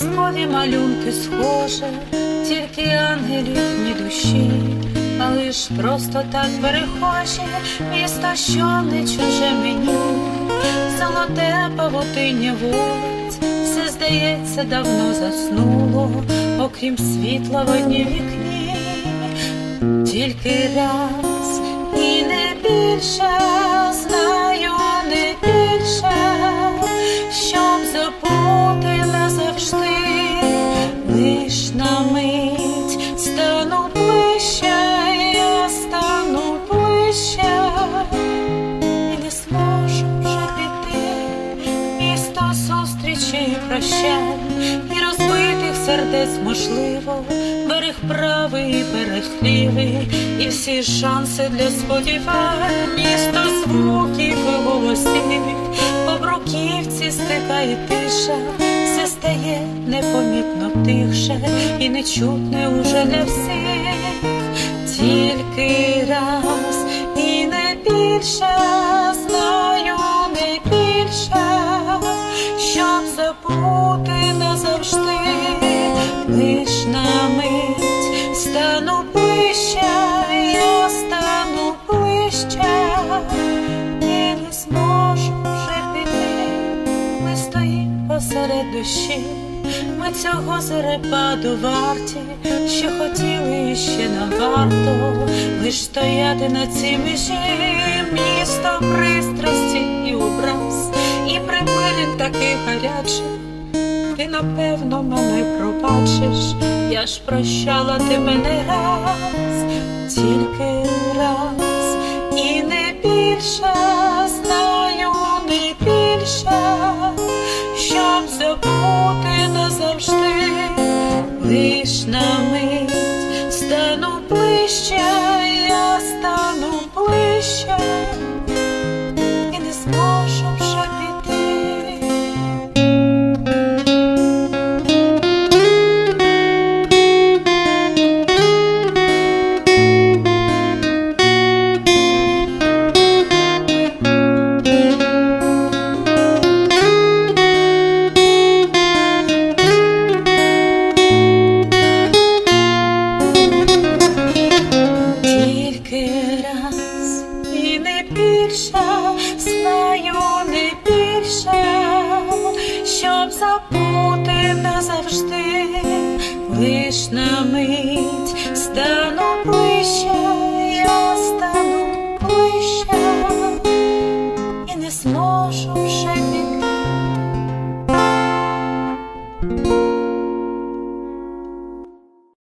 казкові малюнки схоже, тільки ангелів ні душі, а лиш просто так перехожі, місто, що не чуже мені, золоте павутиння вулиць, все здається, давно заснуло, окрім світла в одній вікні, тільки раз і не більше зустрічі і розбитих сердець можливо, берег правий, берег лівий, і всі шанси для сподівань, місто звуків і голосів, по бруківці стикає тиша, все стає непомітно тихше. І нечутне уже для всіх, тільки раз і не більше назавжди, лиш на мить стану ближче, я стану ближче, і не зможу вже. Ми стоїмо посеред душі, ми цього зарепаду варті, що хотіли ще не варто, лиш стояти на цій межі, місто пристрасті і образ, і припилень таких гарячих. Ти напевно мене пробачиш, я ж прощала тебе не раз, тільки раз, і не більше знаю, не більше, щоб забути назавжди, лиш на мить стану ближче, я стану ближче, і не зможу знаю не більше, щоб забути лиш